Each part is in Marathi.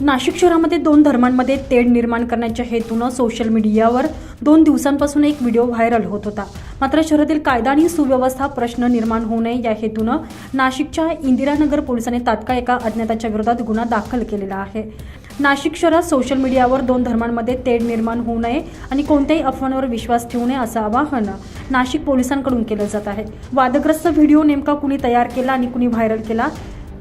नाशिक शहरामध्ये दोन धर्मांमध्ये तेढ निर्माण करण्याच्या हेतूनं सोशल मीडियावर दोन दिवसांपासून एक व्हिडिओ व्हायरल होत होता. मात्र शहरातील कायदा आणि सुव्यवस्था प्रश्न निर्माण होऊ नये या हेतूनं नाशिकच्या इंदिरानगर पोलिसांनी तात्काळ एका अज्ञाताच्या विरोधात गुन्हा दाखल केलेला आहे. नाशिक शहरात सोशल मीडियावर दोन धर्मांमध्ये तेढ निर्माण होऊ नये आणि कोणत्याही अफवांवर विश्वास ठेवू नये असं आवाहन नाशिक पोलिसांकडून केलं जात आहे. वादग्रस्त व्हिडिओ नेमका कुणी तयार केला आणि कुणी व्हायरल केला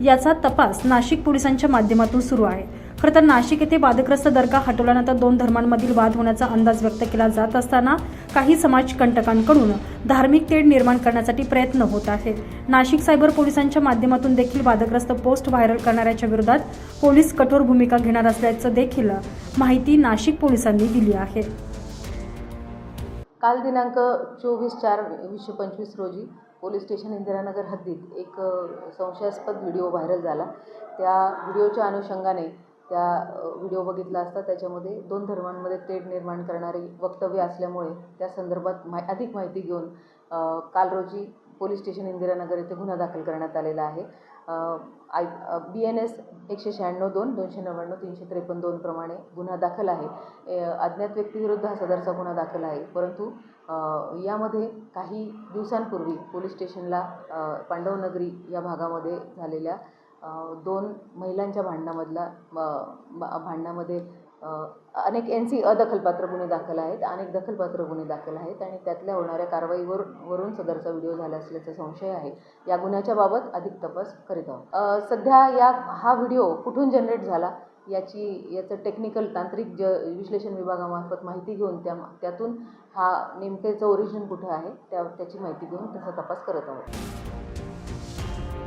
याचा तपास नाशिक पोलिसांच्या माध्यमातून सुरू आहे. खरं तर नाशिक येथे वादग्रस्त दर्गा हटवल्यानंतर दोन धर्मांमधील वाद होण्याचा अंदाज व्यक्त केला जात असताना काही समाजकंटकांकडून धार्मिक तेढ निर्माण करण्यासाठी प्रयत्न होत आहे नाशिक सायबर पोलिसांच्या माध्यमातून देखील वादग्रस्त पोस्ट व्हायरल करणाऱ्याच्या विरोधात पोलीस कठोर भूमिका घेणार असल्याचं देखील माहिती नाशिक पोलिसांनी दिली आहे. काल दिनांक चोवीस चार वीसशे पंचवीस रोजी पोलीस स्टेशन इंदिरानगर हद्दीत एक संशयास्पद व्हिडिओ व्हायरल झाला. त्या व्हिडिओच्या अनुषंगाने त्या व्हिडिओ बघितला असता त्याच्यामध्ये दोन धर्मांमध्ये तेढ निर्माण करणारी वक्तव्य असल्यामुळे त्या संदर्भात मा अधिक माहिती घेऊन काल रोजी पोलीस स्टेशन इंदिरानगर येथे गुन्हा दाखल करण्यात आलेला आहे. आय बी एन एस एकशे शहाण्णव दोन दोनशे नव्याण्णव तीनशे त्रेपन्न दोनप्रमाणे गुन्हा दाखल आहे. अज्ञात व्यक्तीविरुद्ध हा सदरचा गुन्हा दाखल आहे. परंतु यामध्ये काही दिवसांपूर्वी पोलीस स्टेशनला पांडवनगरी या भागामध्ये झालेल्या दोन महिलांच्या भांडणामधला भांडणामध्ये अनेक एन सी अदखलपात्र गुन्हे दाखल आहेत अनेक दखलपात्र गुन्हे दाखल आहेत आणि त्यातल्या होणाऱ्या कारवाईवर वरून सदरचा व्हिडिओ झाला असल्याचा संशय आहे. या गुन्ह्याच्या बाबत अधिक तपास करीत आहोत. सध्या या हा व्हिडिओ कुठून जनरेट झाला याची याचं टेक्निकल तांत्रिक ज विश्लेषण विभागामार्फत माहिती घेऊन त्या त्यातून हा नेमकेचं ओरिजिन कुठं आहे त्या त्याची माहिती घेऊन त्याचा तपास करत आहोत.